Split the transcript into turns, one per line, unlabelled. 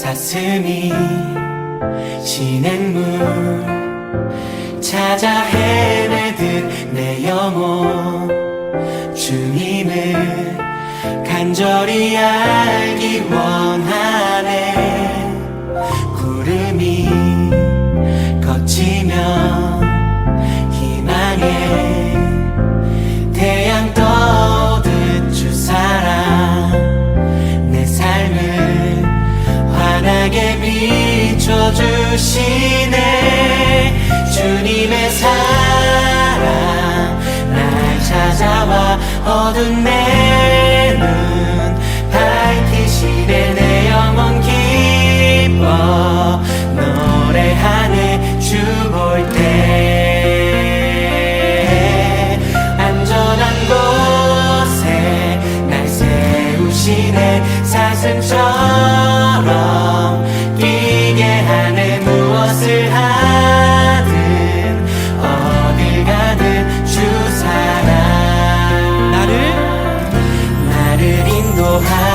사슴이
진행물 찾아 헤매듯 내 영혼 주님을 간절히 알기 원하네. 구름이 걷지면 비춰주시네. 주님의 사랑 날 찾아와 어둠 내눈 밝히시네. 내 영혼 기뻐 노래하네 주 볼 때. 안전한 곳에 날 세우시네. 사슴처럼 또 하.